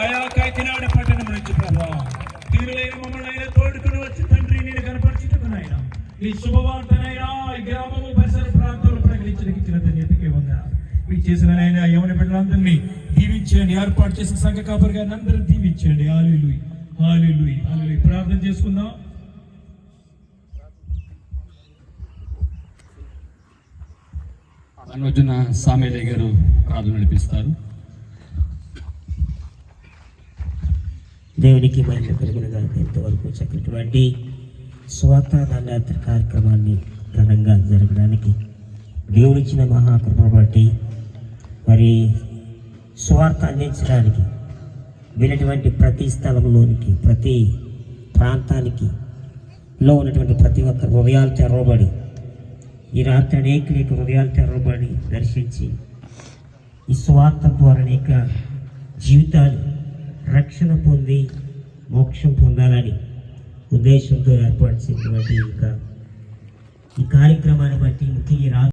అయా కాకినాడ పట్టణం నుంచి ప్రభా. తీరులైన మమ్మల్ని అయినా తోడుకుని వచ్చి తండ్రి నేను కనపరచుకున్నాయినా ఈ శుభవార్తనైనా ఈ గ్రామము పరిసర ప్రాంతాల్లో ప్రకటించడానికి ధన్యతకే ధన్యతకి వందనాలు. మీరు చేసిన ఆయన యవన బిడ్డలందరినీ దీవించండి ఏర్పాటు చేసిన సంఘ కాపరి గారిని అందరూ దీవించండి. ఆలీలు ఆలీలు ఆలీలు ప్రార్థన చేసుకుందాం. అనుజున సామేలే గారు ప్రార్థన నడిపిస్తారు. దేవునికి మహిమ కలిగిన గాక ఇంతవరకు చక్కటువంటి స్వార్థ కార్యక్రమాన్ని ఘనంగా జరగడానికి దేవుడిచ్చిన మహాకృప బట్టి మరి స్వార్థ అందించడానికి వినటువంటి ప్రతి స్థలంలోనికి ప్రతి ప్రాంతానికి లో ఉన్నటువంటి ప్రతి ఒక్క హృదయాలు తెరవబడి ఈ రాత్రి అనేక అనేక హృదయాలు తెరవబడి దర్శించి ఈ స్వార్థ ద్వారా అనేక జీవితాలు రక్షణ పొంది మోక్షం పొందాలని ఉద్దేశంతో ఏర్పాటు చేసినటువంటి ఇంకా ఈ కార్యక్రమాన్ని బట్టి ముఖ్యంగా